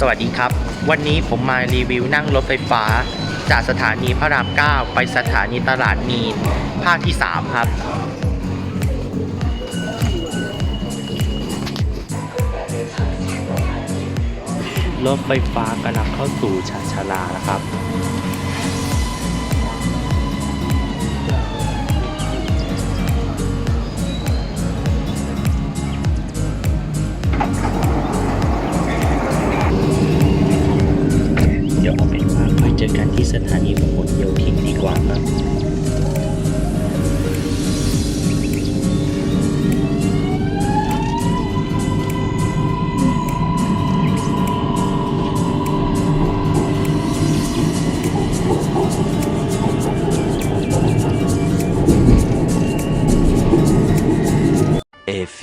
สวัสดีครับ วันนี้ผมมารีวิวนั่งรถไฟฟ้า จากสถานีพระราม 9 ไปสถานีตลาดมีน ภาคที่ 3 ครับ รถไฟฟ้ากำลังเข้าสู่ชานชาลานะครับ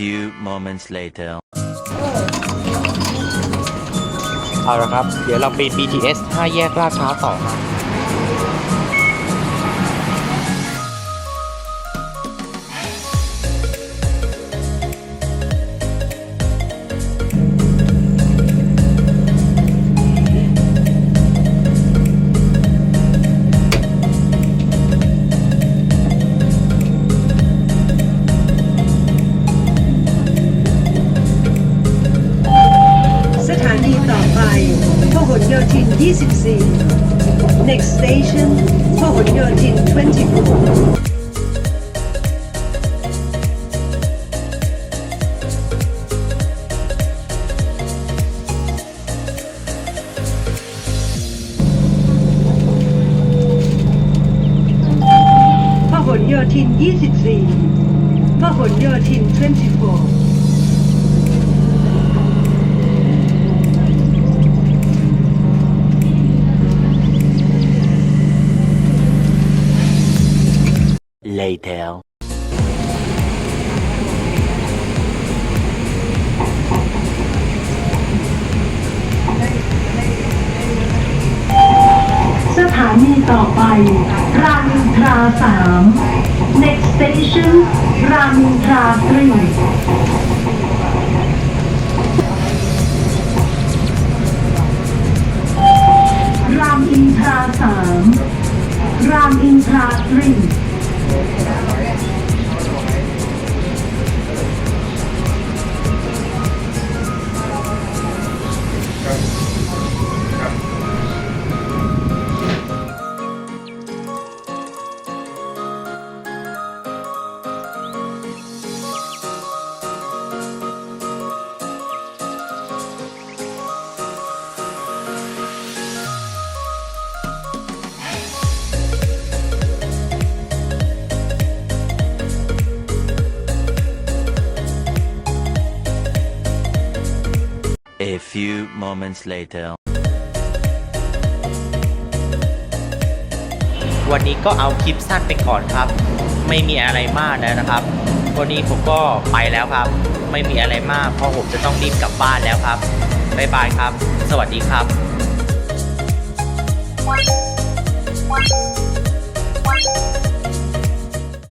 few moments later. เอาละครับ เดี๋ยวเราไป BTS 5แยกลาดพร้าวต่อครับ ต่อไปพหลโยธิน24 next station พหลโยธิน24พหลโยธิน24 Later. สถานีต่อไป รามอินทราสาม next station รามอินทรา three รามอินทราสามรามอินทรา three Thank you. A few moments later. วันนี้ก็เอาคลิปสั้นไปก่อนครับ ไม่มีอะไรมากแล้วนะครับ วันนี้ผมก็ไปแล้วครับ ไม่มีอะไรมากเพราะผมจะต้องรีบกลับบ้านแล้วครับบ๊ายบายครับ สวัสดีครับ